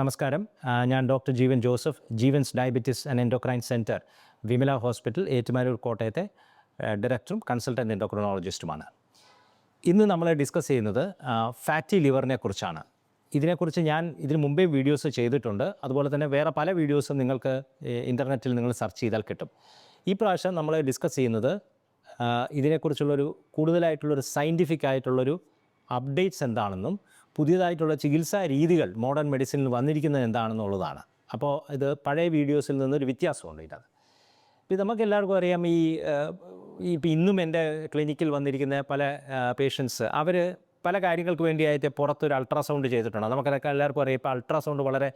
നമസ്കാരം. ഞാൻ doctor Jeevan Joseph Jeevan's diabetes and endocrine centre Vimala hospital Ettumanoor കോട്ടയത്തെ ഡയറക്ടറും കൺസൾട്ടന്റ് എൻഡോക്രോണോളജിസ്റ്റുമാണ് ഇന്ന് നമ്മൾ ഡിസ്കസ് ചെയ്യുന്നത് ഫാറ്റി ലിവറിനെ കുറിച്ചാണ്. ഇതിനെക്കുറിച്ച് ഞാൻ ഇതിനു മുമ്പേ വീഡിയോസ് ചെയ്തിട്ടുണ്ട്. അതുപോലെ തന്നെ വേറെ പല വീഡിയോസും നിങ്ങൾക്ക് ഇന്റർനെറ്റിൽ നിങ്ങൾ സെർച്ച് ചെയ്താൽ കിട്ടും. ഈ പ്രാവശ്യം നമ്മൾ ഡിസ്കസ് ചെയ്യുന്നത് ഇതിനെക്കുറിച്ചുള്ളൊരു കൂടുതലായിട്ടുള്ളൊരു സയന്റിഫിക് ആയിട്ടുള്ളൊരു അപ്ഡേറ്റ്സ് എന്താണെന്നും പുതിയതായിട്ടുള്ള ചികിത്സാ രീതികൾ മോഡേൺ മെഡിസിനിൽ വന്നിരിക്കുന്നത് എന്താണെന്നുള്ളതാണ്. അപ്പോൾ ഇത് പഴയ വീഡിയോസിൽ നിന്നൊരു വ്യത്യാസമുണ്ട് ഇതിനകത്ത്. ഇപ്പം നമുക്ക് എല്ലാവർക്കും അറിയാം ഈ ഇപ്പം ഇന്നും എന്റെ ക്ലിനിക്കിൽ വന്നിരിക്കുന്ന പല പേഷ്യൻസ് അവർ പല കാര്യങ്ങൾക്ക് വേണ്ടിയായിട്ട് പുറത്തൊരു അൾട്രാസൗണ്ട് ചെയ്തിട്ടുണ്ട്. നമുക്കതൊക്കെ എല്ലാവർക്കും അറിയാം. ഇപ്പോൾ അൾട്രാസൗണ്ട് വളരെ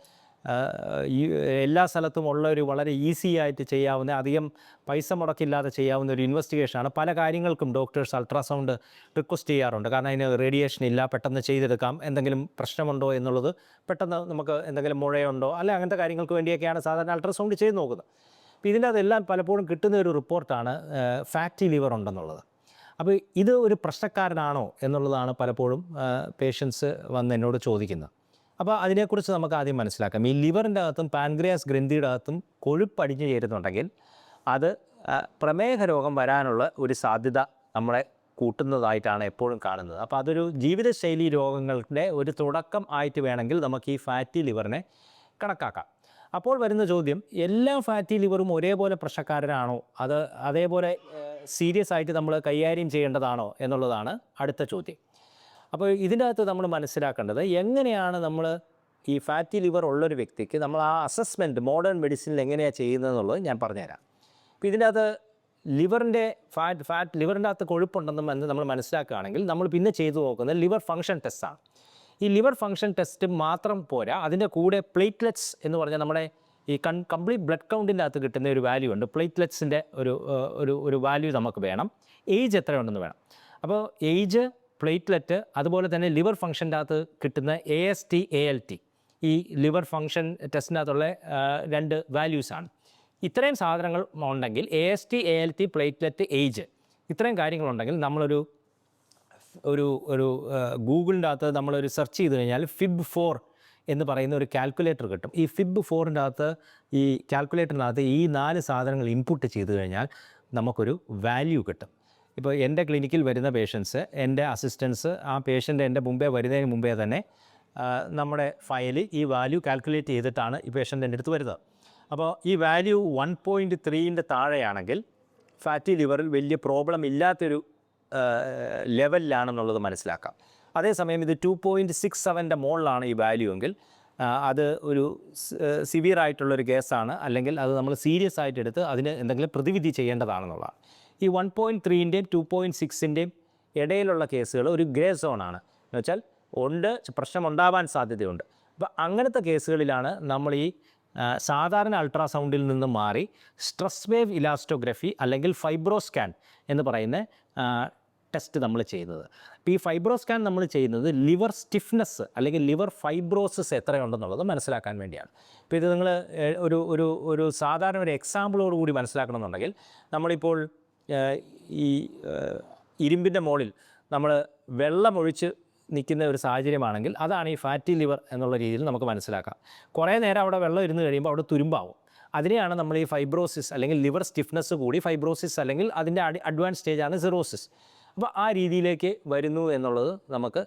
എല്ലാ സ്ഥലത്തും ഉള്ള ഒരു വളരെ ഈസി ആയിട്ട് ചെയ്യാവുന്ന അധികം പൈസ മുടക്കില്ലാതെ ചെയ്യാവുന്ന ഒരു ഇൻവെസ്റ്റിഗേഷനാണ് പല കാര്യങ്ങൾക്കും ഡോക്ടേഴ്സ് അൾട്രാസൗണ്ട് റിക്വസ്റ്റ് ചെയ്യാറുണ്ട്. കാരണം അതിന് റേഡിയേഷൻ ഇല്ല പെട്ടെന്ന് ചെയ്തെടുക്കാം. എന്തെങ്കിലും പ്രശ്നമുണ്ടോ എന്നുള്ളത് പെട്ടെന്ന് നമുക്ക് എന്തെങ്കിലും മുഴയുണ്ടോ അല്ലെ അങ്ങനത്തെ കാര്യങ്ങൾക്ക് വേണ്ടിയൊക്കെയാണ് സാധാരണ അൾട്രാസൗണ്ട് ചെയ്ത് നോക്കുന്നത്. അപ്പോൾ ഇതിന്റെ അതെല്ലാം പലപ്പോഴും കിട്ടുന്ന ഒരു റിപ്പോർട്ടാണ് ഫാറ്റി ലിവർ ഉണ്ടെന്നുള്ളത്. അപ്പോൾ ഇത് ഒരു പ്രശ്നക്കാരനാണോ എന്നുള്ളതാണ് പലപ്പോഴും പേഷ്യൻസ് വന്ന് എന്നോട് ചോദിക്കുന്നത്. അപ്പോൾ അതിനെക്കുറിച്ച് നമുക്ക് ആദ്യം മനസ്സിലാക്കാം. ഈ ലിവറിന്റെ അകത്തും പാൻക്രിയാസ് ഗ്രന്ഥിയുടെ അകത്തും കൊഴുപ്പടിഞ്ഞു ചേരുന്നുണ്ടെങ്കിൽ അത് പ്രമേഹ രോഗം വരാനുള്ള ഒരു സാധ്യത നമ്മളെ കൂട്ടുന്നതായിട്ടാണ് എപ്പോഴും കാണുന്നത്. അപ്പോൾ അതൊരു ജീവിതശൈലി രോഗങ്ങളുടെ ഒരു തുടക്കം ആയിട്ട് വേണമെങ്കിൽ നമുക്ക് ഈ ഫാറ്റി ലിവറിനെ കണക്കാക്കാം. അപ്പോൾ വരുന്ന ചോദ്യം എല്ലാ ഫാറ്റി ലിവറും ഒരേപോലെ പ്രശ്നക്കാരനാണോ? അത് അതേപോലെ സീരിയസ് ആയിട്ട് നമ്മൾ കൈകാര്യം ചെയ്യേണ്ടതാണോ എന്നുള്ളതാണ് അടുത്ത ചോദ്യം. അപ്പോൾ ഇതിന്റെ അകത്ത് നമ്മൾ മനസ്സിലാക്കേണ്ടത് എങ്ങനെയാണ് നമ്മൾ ഈ ഫാറ്റി ലിവർ ഉള്ളൊരു വ്യക്തിക്ക് നമ്മൾ ആ അസസ്മെന്റ് മോഡേൺ മെഡിസിനിൽ എങ്ങനെയാണ് ചെയ്യുന്നതെന്നുള്ളത് ഞാൻ പറഞ്ഞുതരാം. അപ്പോൾ ഇതിന്റെ അകത്ത് ലിവറിന്റെ ഫാറ്റ് ഫാറ്റ് ലിവറിന്റെ അകത്ത് കൊഴുപ്പുണ്ടെന്നും നമ്മൾ മനസ്സിലാക്കുകയാണെങ്കിൽ നമ്മൾ പിന്നെ ചെയ്തു നോക്കുന്നത് ലിവർ ഫങ്ഷൻ ടെസ്റ്റാണ് ഈ ലിവർ ഫങ്ഷൻ ടെസ്റ്റ് മാത്രം പോരാ അതിന്റെ കൂടെ പ്ലേറ്റ്ലെറ്റ്സ് എന്ന് പറഞ്ഞാൽ നമ്മുടെ ഈ കൺ കംപ്ലീറ്റ് ബ്ലഡ് കൗണ്ടിന്റെ അകത്ത് കിട്ടുന്ന ഒരു വാല്യൂ ഉണ്ട്. പ്ലേറ്റ്ലെറ്റ്സിന്റെ ഒരു ഒരു ഒരു വാല്യൂ നമുക്ക് വേണം. ഏജ് എത്രയുണ്ടെന്ന് വേണം. അപ്പോൾ ഏജ് പ്ലേറ്റ്ലെറ്റ് അതുപോലെ തന്നെ ലിവർ ഫങ്ഷന്റെ അകത്ത് കിട്ടുന്ന A S T A L T ഈ ലിവർ ടെസ്റ്റിനകത്തുള്ള അകത്തുള്ള രണ്ട് വാല്യൂസാണ്. ഇത്രയും സാധനങ്ങൾ ഉണ്ടെങ്കിൽ A S T A L T platelet age ഇത്രയും കാര്യങ്ങളുണ്ടെങ്കിൽ നമ്മളൊരു ഒരു ഒരു ഗൂഗിളിന്റെ അകത്ത് നമ്മളൊരു സെർച്ച് ചെയ്ത് കഴിഞ്ഞാൽ ഫിബ് ഫോർ എന്ന് പറയുന്ന ഒരു കാൽക്കുലേറ്റർ കിട്ടും. ഈ ഫിബ് ഫോറിന്റെ അകത്ത് ഈ കാൽക്കുലേറ്ററിനകത്ത് ഈ നാല് സാധനങ്ങൾ ഇൻപുട്ട് ചെയ്ത് കഴിഞ്ഞാൽ നമുക്കൊരു വാല്യൂ കിട്ടും. ഇപ്പോൾ എന്റെ ക്ലിനിക്കിൽ വരുന്ന പേഷ്യൻസ് എന്റെ അസിസ്റ്റൻസ് ആ പേഷ്യന്റ് എന്റെ മുമ്പേ വരുന്നതിന് മുമ്പേ തന്നെ നമ്മുടെ ഫയലിൽ ഈ വാല്യൂ കാൽക്കുലേറ്റ് ചെയ്തിട്ടാണ് ഈ പേഷ്യന്റ് എന്റെ അടുത്ത് വരുന്നത്. അപ്പോൾ ഈ വാല്യൂ വൺ പോയിന്റ് ത്രീന്റെ താഴെയാണെങ്കിൽ ഫാറ്റി ലിവറിൽ വലിയ പ്രോബ്ലം ഇല്ലാത്തൊരു ലെവലിലാണെന്നുള്ളത് മനസ്സിലാക്കാം. അതേസമയം ഇത് ടു പോയിന്റ് സിക്സ് സെവന്റെ മുകളിലാണ് ഈ വാല്യൂ എങ്കിൽ അത് ഒരു സിവിയർ ആയിട്ടുള്ളൊരു കേസാണ്. അല്ലെങ്കിൽ അത് നമ്മൾ സീരിയസ് ആയിട്ട് എടുത്ത് അതിന് എന്തെങ്കിലും പ്രതിവിധി ചെയ്യേണ്ടതാണെന്നുള്ളതാണ്. ഈ വൺ പോയിന്റ് ത്രീന്റെയും ടു പോയിന്റ് സിക്സിന്റെയും ഇടയിലുള്ള കേസുകൾ ഒരു ഗ്രേ സോണാണ്. എന്ന് വെച്ചാൽ ഉണ്ട് പ്രശ്നമുണ്ടാവാൻ സാധ്യതയുണ്ട്. അപ്പോൾ അങ്ങനത്തെ കേസുകളിലാണ് നമ്മൾ ഈ സാധാരണ അൾട്രാസൗണ്ടിൽ നിന്ന് മാറി സ്ട്രെസ് വേവ് ഇലാസ്റ്റോഗ്രഫി അല്ലെങ്കിൽ ഫൈബ്രോ സ്കാൻ എന്ന് പറയുന്ന ടെസ്റ്റ് നമ്മൾ ചെയ്യുന്നത്. അപ്പോൾ ഈ ഫൈബ്രോ സ്കാൻ നമ്മൾ ചെയ്യുന്നത് ലിവർ സ്റ്റിഫ്നെസ് അല്ലെങ്കിൽ ലിവർ ഫൈബ്രോസിസ് എത്രയുണ്ടെന്നുള്ളത് മനസ്സിലാക്കാൻ വേണ്ടിയാണ്. ഇപ്പോൾ ഇത് നിങ്ങൾ ഒരു ഒരു ഒരു സാധാരണ ഒരു എക്സാമ്പിളോട് കൂടി മനസ്സിലാക്കണമെന്നുണ്ടെങ്കിൽ നമ്മളിപ്പോൾ ഈ ഇരുമ്പിന്റെ മുകളിൽ നമ്മൾ വെള്ളമൊഴിച്ച് നിൽക്കുന്ന ഒരു സാഹചര്യമാണെങ്കിൽ അതാണ് ഈ ഫാറ്റി ലിവർ എന്നുള്ള രീതിയിൽ നമുക്ക് മനസ്സിലാക്കാം. കുറേ നേരം അവിടെ വെള്ളം ഇരുന്ന് കഴിയുമ്പോൾ അവിടെ തുരുമ്പാവും. അതിനെയാണ് നമ്മൾ ഈ ഫൈബ്രോസിസ് അല്ലെങ്കിൽ ലിവർ സ്റ്റിഫ്നെസ് കൂടി ഫൈബ്രോസിസ് അല്ലെങ്കിൽ അതിന്റെ അഡ്വാൻസ് സ്റ്റേജാണ് സിറോസിസ്. അപ്പോൾ ആ രീതിയിലേക്ക് വരുന്നു എന്നുള്ളത് നമുക്ക്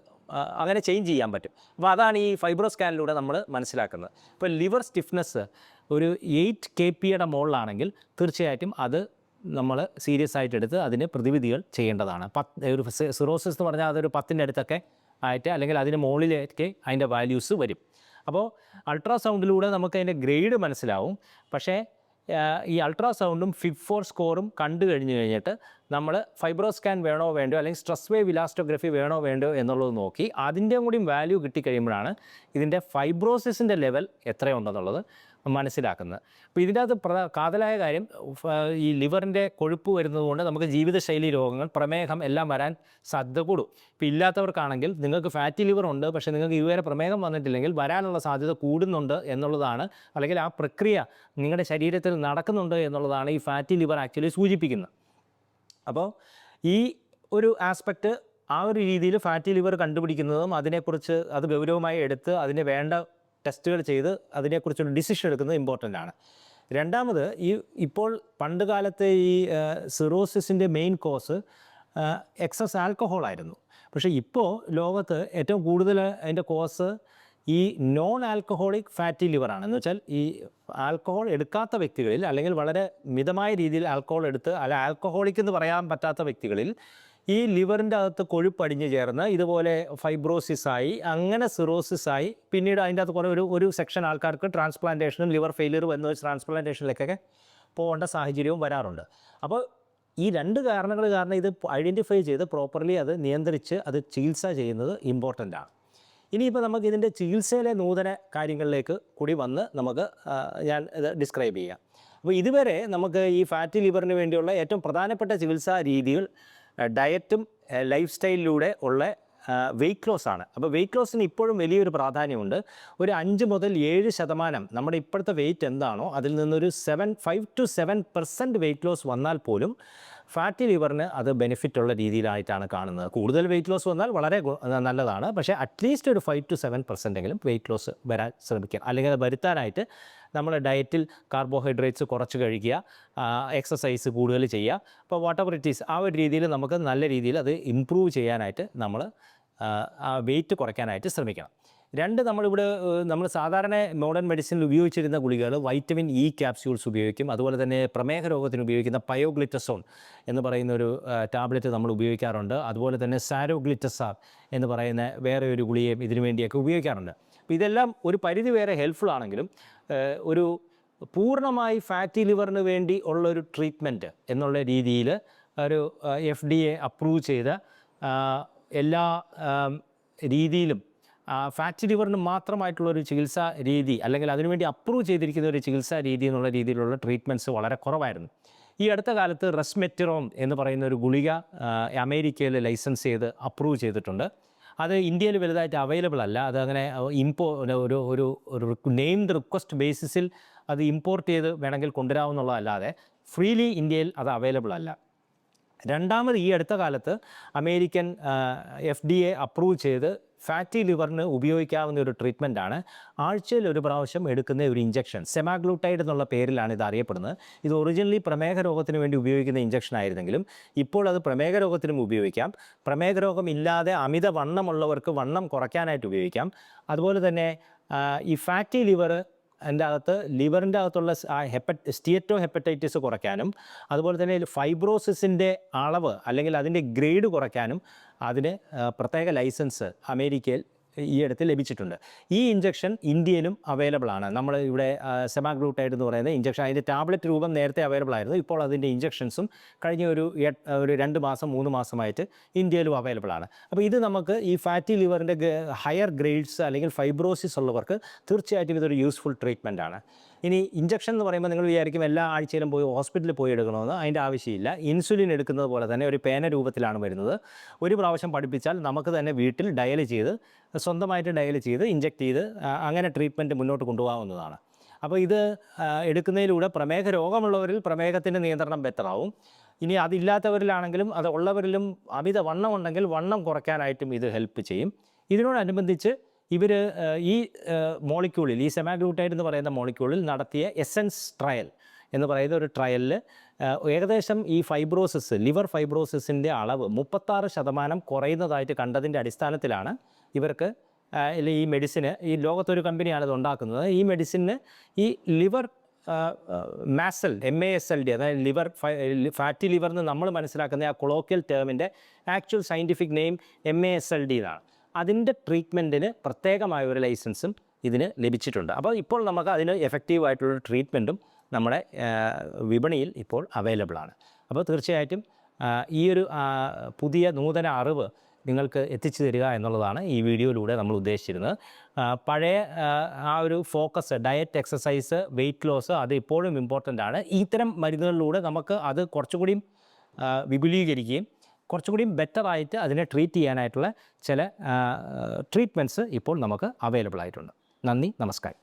അങ്ങനെ ചേഞ്ച് ചെയ്യാൻ പറ്റും. അപ്പോൾ അതാണ് ഈ ഫൈബ്രോ സ്കാനിലൂടെ നമ്മൾ മനസ്സിലാക്കുന്നത്. ഇപ്പോൾ ലിവർ സ്റ്റിഫ്നെസ് ഒരു എയ്റ്റ് കെ പിയുടെ മുകളിലാണെങ്കിൽ തീർച്ചയായിട്ടും അത് നമ്മൾ സീരിയസ് ആയിട്ട് എടുത്ത് അതിന് പ്രതിവിധികൾ ചെയ്യേണ്ടതാണ്. പത്ത് ഒരു സിറോസിസ് എന്ന് പറഞ്ഞാൽ അതൊരു പത്തിന്റെ അടുത്തൊക്കെ ആയിട്ട് അല്ലെങ്കിൽ അതിന് മുകളിലേക്ക് അതിന്റെ വാല്യൂസ് വരും. അപ്പോൾ അൾട്രാസൗണ്ടിലൂടെ നമുക്ക് അതിന്റെ ഗ്രേഡ് മനസ്സിലാവും. പക്ഷേ ഈ അൾട്രാസൗണ്ടും ഫിബ് ഫോർ സ്കോറും കണ്ടു കഴിഞ്ഞ് കഴിഞ്ഞിട്ട് നമ്മൾ ഫൈബ്രോസ്കാൻ വേണോ വേണ്ടോ അല്ലെങ്കിൽ സ്ട്രെസ് വേവ് ഇലാസ്റ്റോഗ്രഫി വേണോ വേണ്ടോ എന്നുള്ളത് നോക്കി അതിന്റെയും കൂടി വാല്യൂ കിട്ടിക്കഴിയുമ്പോഴാണ് ഇതിന്റെ ഫൈബ്രോസിസിന്റെ ലെവൽ എത്രയുണ്ടെന്നുള്ളത് മനസ്സിലാക്കുന്നത്. അപ്പോൾ ഇതിന്റെ അകത്ത് പ്ര കാതലായ കാര്യം ഈ ലിവറിന്റെ കൊഴുപ്പ് വരുന്നതുകൊണ്ട് നമുക്ക് ജീവിതശൈലി രോഗങ്ങൾ പ്രമേഹം എല്ലാം വരാൻ സാധ്യത കൂടും. ഇപ്പോൾ ഇല്ലാത്തവർക്കാണെങ്കിൽ നിങ്ങൾക്ക് ഫാറ്റി ലിവർ ഉണ്ട് പക്ഷേ നിങ്ങൾക്ക് ഇതുവരെ പ്രമേഹം വന്നിട്ടില്ലെങ്കിൽ വരാനുള്ള സാധ്യത കൂടുന്നുണ്ട് എന്നുള്ളതാണ്. അല്ലെങ്കിൽ ആ പ്രക്രിയ നിങ്ങളുടെ ശരീരത്തിൽ നടക്കുന്നുണ്ട് എന്നുള്ളതാണ് ഈ ഫാറ്റി ലിവർ ആക്ച്വലി സൂചിപ്പിക്കുന്നത്. അപ്പോൾ ഈ ഒരു ആസ്പെക്റ്റ് ആ ഒരു രീതിയിൽ ഫാറ്റി ലിവർ കണ്ടുപിടിക്കുന്നതും അതിനെക്കുറിച്ച് അത് ഗൗരവമായി എടുത്ത് അതിന് വേണ്ട ടെസ്റ്റുകൾ ചെയ്ത് അതിനെക്കുറിച്ചൊരു ഡിസിഷൻ എടുക്കുന്നത് ഇമ്പോർട്ടന്റ് ആണ്. രണ്ടാമത് ഈ ഇപ്പോൾ പണ്ട് കാലത്തെ ഈ സിറോസിസിന്റെ മെയിൻ കോസ് എക്സസ് ആൽക്കഹോൾ ആയിരുന്നു. പക്ഷേ ഇപ്പോൾ ലോകത്ത് ഏറ്റവും കൂടുതൽ അതിന്റെ കോസ് ഈ നോൺ ആൽക്കഹോളിക് ഫാറ്റി ലിവറാണ് എന്ന് വെച്ചാൽ ഈ ആൽക്കഹോൾ എടുക്കാത്ത വ്യക്തികളിൽ അല്ലെങ്കിൽ വളരെ മിതമായ രീതിയിൽ ആൽക്കഹോൾ എടുത്ത് അല്ല ആൽക്കഹോളിക് എന്ന് പറയാൻ പറ്റാത്ത വ്യക്തികളിൽ ഈ ലിവറിന്റെ അകത്ത് കൊഴുപ്പടിഞ്ഞ് ചേർന്ന് ഇതുപോലെ ഫൈബ്രോസിസ് ആയി അങ്ങനെ സിറോസിസ് ആയി പിന്നീട് അതിന്റെ അകത്ത് കുറേ ഒരു ഒരു സെക്ഷൻ ആൾക്കാർക്ക് ട്രാൻസ്പ്ലാന്റേഷനും ലിവർ ഫെയിലിയർ വന്ന ട്രാൻസ്പ്ലാന്റേഷനിലേക്കൊക്കെ പോകേണ്ട സാഹചര്യവും വരാറുണ്ട്. അപ്പോൾ ഈ രണ്ട് കാരണങ്ങൾ കാരണം ഇത് ഐഡന്റിഫൈ ചെയ്ത് പ്രോപ്പർലി അത് നിയന്ത്രിച്ച് അത് ചികിത്സ ചെയ്യുന്നത് ഇമ്പോർട്ടന്റ് ആണ്. ഇനിയിപ്പോൾ നമുക്ക് ഇതിന്റെ ചികിത്സയിലെ നൂതന കാര്യങ്ങളിലേക്ക് കൂടി വന്ന് നമുക്ക് ഞാൻ ഇത് ഡിസ്ക്രൈബ് ചെയ്യാം. അപ്പോൾ ഇതുവരെ നമുക്ക് ഈ ഫാറ്റി ലിവറിന് വേണ്ടിയുള്ള ഏറ്റവും പ്രധാനപ്പെട്ട ചികിത്സാ രീതികൾ ഡയറ്റും ലൈഫ് സ്റ്റൈലിലൂടെ ഉള്ള വെയ്റ്റ് ലോസ് ആണ്. അപ്പോൾ വെയ്റ്റ് ലോസിന് ഇപ്പോഴും വലിയൊരു പ്രാധാന്യമുണ്ട്. ഒരു അഞ്ച് മുതൽ ഏഴ് ശതമാനം നമ്മുടെ ഇപ്പോഴത്തെ വെയിറ്റ് എന്താണോ അതിൽ നിന്നൊരു seven five to seven percent weight loss വന്നാൽ പോലും ഫാറ്റി ലിവറിന് അത് ബെനിഫിറ്റ് ഉള്ള രീതിയിലായിട്ടാണ് കാണുന്നത്. കൂടുതൽ വെയിറ്റ് ലോസ് വന്നാൽ വളരെ നല്ലതാണ്. പക്ഷേ അറ്റ്ലീസ്റ്റ് ഒരു ഫൈവ് ടു സെവൻ പെർസെന്റെങ്കിലും വെയിറ്റ് ലോസ് വരാൻ ശ്രമിക്കുക അല്ലെങ്കിൽ അത് വരുത്താനായിട്ട് നമ്മൾ ഡയറ്റിൽ കാർബോഹൈഡ്രേറ്റ്സ് കുറച്ച് കഴിക്കുക എക്സസൈസ് കൂടുതൽ ചെയ്യുക. അപ്പോൾ വാട്ട് എവർ ഇറ്റ് ഈസ് ആ ഒരു രീതിയിൽ നമുക്ക് നല്ല രീതിയിൽ അത് ഇമ്പ്രൂവ് ചെയ്യാനായിട്ട് നമ്മൾ ആ വെയിറ്റ് കുറയ്ക്കാനായിട്ട് ശ്രമിക്കണം. രണ്ട് നമ്മളിവിടെ നമ്മൾ സാധാരണ മോഡേൺ മെഡിസിനിൽ ഉപയോഗിച്ചിരുന്ന ഗുളികകൾ വൈറ്റമിൻ ഇ ക്യാപ്സ്യൂൾസ് ഉപയോഗിക്കും. അതുപോലെ തന്നെ പ്രമേഹ രോഗത്തിന് ഉപയോഗിക്കുന്ന പയോഗ്ലിറ്റസോൺ എന്ന് പറയുന്ന ഒരു ടാബ്ലറ്റ് നമ്മൾ ഉപയോഗിക്കാറുണ്ട്. അതുപോലെ തന്നെ സാരോഗ്ലിറ്റസാർ എന്ന് പറയുന്ന വേറെ ഒരു ഗുളികയും ഇതിനു വേണ്ടിയൊക്കെ ഉപയോഗിക്കാറുണ്ട്. അപ്പോൾ ഇതെല്ലാം ഒരു പരിധി വരെ ഹെൽപ്ഫുൾ ആണെങ്കിലും ഒരു പൂർണമായി ഫാറ്റി ലിവറിന് വേണ്ടി ഉള്ള ഒരു ട്രീറ്റ്മെന്റ് എന്നുള്ള രീതിയിൽ ഒരു എഫ് ഡി എ അപ്രൂവ് ചെയ്ത എല്ലാ രീതിയിലും ഫാറ്റ് ലിവറിന് മാത്രമായിട്ടുള്ള ഒരു ചികിത്സാ രീതി അല്ലെങ്കിൽ അതിനുവേണ്ടി അപ്രൂവ് ചെയ്തിരിക്കുന്ന ഒരു ചികിത്സാ രീതി എന്നുള്ള രീതിയിലുള്ള ട്രീറ്റ്മെന്റ്സ് വളരെ കുറവായിരുന്നു. ഈ അടുത്ത കാലത്ത് റെസ്മെറ്റിറോം എന്ന് പറയുന്ന ഒരു ഗുളിക അമേരിക്കയിൽ ലൈസൻസ് ചെയ്ത് അപ്രൂവ് ചെയ്തിട്ടുണ്ട്. അത് ഇന്ത്യയിൽ വലുതായിട്ട് അവൈലബിൾ അല്ല. അത് അങ്ങനെ ഇമ്പോ ഒരു ഒരു ഒരു നെയിംഡ് റിക്വസ്റ്റ് ബേസിസിൽ അത് ഇമ്പോർട്ട് ചെയ്ത് വേണമെങ്കിൽ കൊണ്ടുവരാവുന്നുള്ളതല്ലാതെ ഫ്രീലി ഇന്ത്യയിൽ അത് അവൈലബിൾ അല്ല. രണ്ടാമത് ഈ അടുത്ത കാലത്ത് American F D A approve ചെയ്ത് ഫാറ്റി ലിവറിന് ഉപയോഗിക്കാവുന്ന ഒരു ട്രീറ്റ്മെന്റ് ആണ്. ആഴ്ചയിൽ ഒരു പ്രാവശ്യം എടുക്കുന്ന ഒരു ഇഞ്ചക്ഷൻ സെമാഗ്ലൂട്ടൈഡ് എന്നുള്ള പേരിലാണ് ഇത് അറിയപ്പെടുന്നത്. ഇത് ഒറിജിനലി പ്രമേഹ രോഗത്തിന് വേണ്ടി ഉപയോഗിക്കുന്ന ഇഞ്ചക്ഷൻ ആയിരുന്നെങ്കിലും ഇപ്പോൾ അത് പ്രമേഹ രോഗത്തിനും ഉപയോഗിക്കാം. പ്രമേഹ രോഗം ഇല്ലാതെ അമിത വണ്ണമുള്ളവർക്ക് വണ്ണം കുറയ്ക്കാനായിട്ട് ഉപയോഗിക്കാം. അതുപോലെ തന്നെ ഈ ഫാറ്റി ലിവർ അതിന്റെ അകത്ത് ലിവറിന്റെ അകത്തുള്ള ആ ഹെപ്പ സ്റ്റിയറ്റോ ഹെപ്പറ്റൈറ്റിസ് കുറയ്ക്കാനും അതുപോലെ തന്നെ ഫൈബ്രോസിസിന്റെ അളവ് അല്ലെങ്കിൽ അതിന്റെ ഗ്രേഡ് കുറയ്ക്കാനും അതിന് പ്രത്യേക ലൈസൻസ് അമേരിക്കയിൽ ഈ അടുത്ത് ലഭിച്ചിട്ടുണ്ട്. ഈ ഇഞ്ചക്ഷൻ ഇന്ത്യയിലും അവൈലബിൾ ആണ്. നമ്മൾ ഇവിടെ സെമാഗ്ലൂട്ടൈഡ് എന്ന് പറയുന്ന ഇഞ്ചക്ഷൻ അതിന്റെ ടാബ്ലറ്റ് രൂപം നേരത്തെ അവൈലബിൾ ആയിരുന്നു. ഇപ്പോൾ അതിന്റെ ഇഞ്ചക്ഷൻസും കഴിഞ്ഞ ഒരു ഒരു രണ്ട് മാസം മൂന്ന് മാസമായിട്ട് ഇന്ത്യയിലും അവൈലബിൾ ആണ്. അപ്പോൾ ഇത് നമുക്ക് ഈ ഫാറ്റി ലിവറിന്റെ ഹയർ ഗ്രേഡ്സ് അല്ലെങ്കിൽ ഫൈബ്രോസിസ് ഉള്ളവർക്ക് തീർച്ചയായിട്ടും ഇതൊരു യൂസ്ഫുൾ ട്രീറ്റ്മെന്റ് ആണ്. ഇനി ഇഞ്ചക്ഷൻ എന്ന് പറയുമ്പോൾ നിങ്ങൾ വിചാരിക്കും എല്ലാ ആഴ്ചയിലും പോയി ഹോസ്പിറ്റലിൽ പോയി എടുക്കണമെന്ന്. അതിന്റെ ആവശ്യമില്ല. ഇൻസുലിൻ എടുക്കുന്നത് പോലെ തന്നെ ഒരു പേന രൂപത്തിലാണ് വരുന്നത്. ഒരു പ്രാവശ്യം പഠിപ്പിച്ചാൽ നമുക്ക് തന്നെ വീട്ടിൽ ഡയൽ ചെയ്ത് സ്വന്തമായിട്ട് ഡയൽ ചെയ്ത് ഇഞ്ചക്ട് ചെയ്ത് അങ്ങനെ ട്രീറ്റ്മെന്റ് മുന്നോട്ട് കൊണ്ടുപോകാവുന്നതാണ്. അപ്പോൾ ഇത് എടുക്കുന്നതിലൂടെ പ്രമേഹ രോഗമുള്ളവരിൽ പ്രമേഹത്തിന്റെ നിയന്ത്രണം ബെറ്ററാവും ഇനി അതില്ലാത്തവരിലാണെങ്കിലും അത് ഉള്ളവരിലും അമിത വണ്ണം ഉണ്ടെങ്കിൽ വണ്ണം കുറയ്ക്കാനായിട്ടും ഇത് ഹെൽപ്പ് ചെയ്യും. ഇതിനോടനുബന്ധിച്ച് ഇവർ ഈ മോളിക്യൂളിൽ ഈ സെമാഗ്ലൂട്ടൈഡ് എന്ന് പറയുന്ന മോളിക്യൂളിൽ നടത്തിയ എസൻസ് ട്രയൽ എന്ന് പറയുന്ന ഒരു ട്രയലിൽ ഏകദേശം ഈ ഫൈബ്രോസിസ് ലിവർ ഫൈബ്രോസിസിന്റെ അളവ് മുപ്പത്താറ് ശതമാനം കുറയുന്നതായിട്ട് കണ്ടതിന്റെ അടിസ്ഥാനത്തിലാണ് ഇവർക്ക് ഈ മെഡിസിന് ഈ ലോകത്തൊരു കമ്പനിയാണ് ഇത് ഉണ്ടാക്കുന്നത്. ഈ മെഡിസിന് ഈ liver Marcel M A S L D അതായത് ലിവർ ഫാറ്റി ലിവർ എന്ന് നമ്മൾ മനസ്സിലാക്കുന്ന ആ colloquial ടേമിന്റെ actual scientific name M A S L D എന്നാണ് അതിന്റെ ട്രീറ്റ്മെന്റിന് പ്രത്യേകമായ ഒരു ലൈസൻസും ഇതിന് ലഭിച്ചിട്ടുണ്ട്. അപ്പോൾ ഇപ്പോൾ നമുക്ക് അതിന് എഫക്റ്റീവ് ആയിട്ടുള്ള ട്രീറ്റ്മെന്റും നമ്മുടെ വിപണിയിൽ ഇപ്പോൾ അവൈലബിൾ ആണ്. അപ്പോൾ തീർച്ചയായിട്ടും ഈ ഒരു പുതിയ നൂതന അറിവ് നിങ്ങൾക്ക് എത്തിച്ചു തരിക എന്നുള്ളതാണ് ഈ വീഡിയോയിലൂടെ നമ്മൾ ഉദ്ദേശിച്ചിരുന്നത്. പഴയ ആ, ഒരു focus diet exercise weight loss അത് ഇപ്പോഴും ഇമ്പോർട്ടന്റ് ആണ്. ഇത്തരം മരുന്നുകളിലൂടെ നമുക്ക് അത് കുറച്ചുകൂടിയും ആ, കുറച്ചുകൂടിയും ബെറ്ററായിട്ട് അതിനെ ട്രീറ്റ് ചെയ്യാനായിട്ടുള്ള ചില ട്രീറ്റ്മെന്റ്സ് ഇപ്പോൾ നമുക്ക് അവൈലബിൾ ആയിട്ടുണ്ട്. നന്ദി നമസ്കാരം.